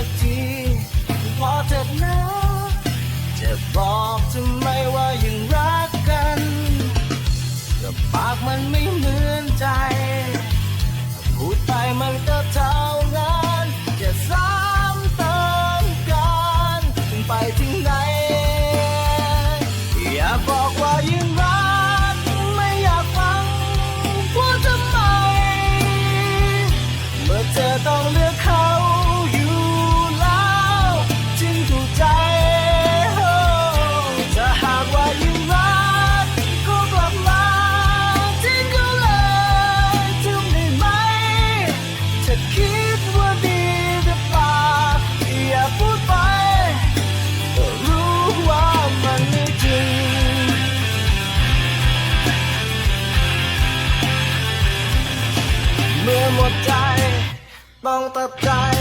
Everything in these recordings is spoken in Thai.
สักทีพอเถิดนะจะบอกทำไมว่ายังรักกันกับปากมันไม่เหมือนใจ พูดไปมันก็เท่านั้นจะซ้ำเติมกันถึงไปถึงไหนอย่าบอกว่ายังรักไม่อยากฟังพูดทำไม เมื่อเธอต้องเลือกเขาาย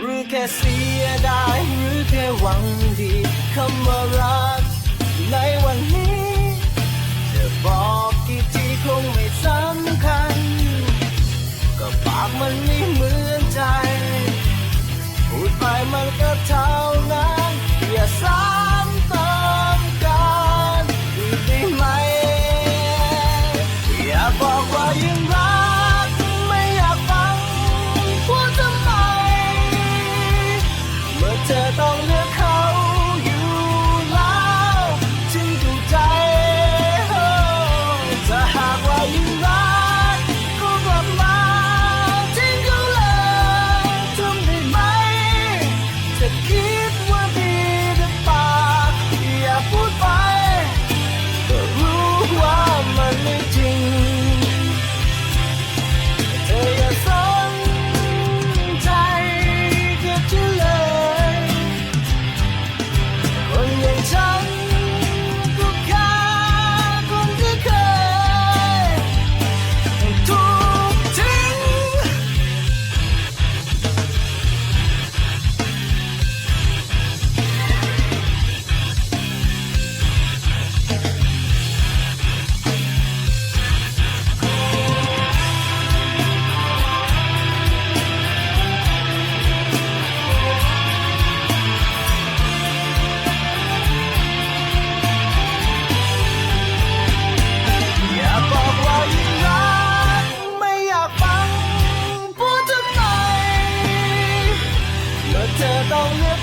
หรือแค่เสียดายหรือแค่หวังดีคำว่ารักในวันนี้ เธอต้องเลือกเขาอยู่แล้วจึงถูกใจถ้าหากว่ายิ่งรัก 这道裂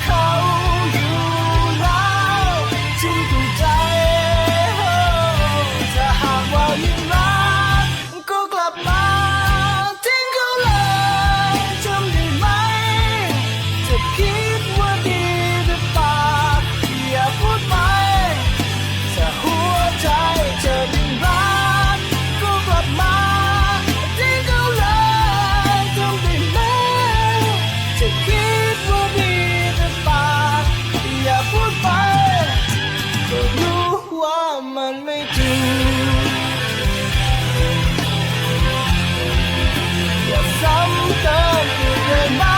อนไม่จริงอย่าซ้ำเติมอีกเลยบ้า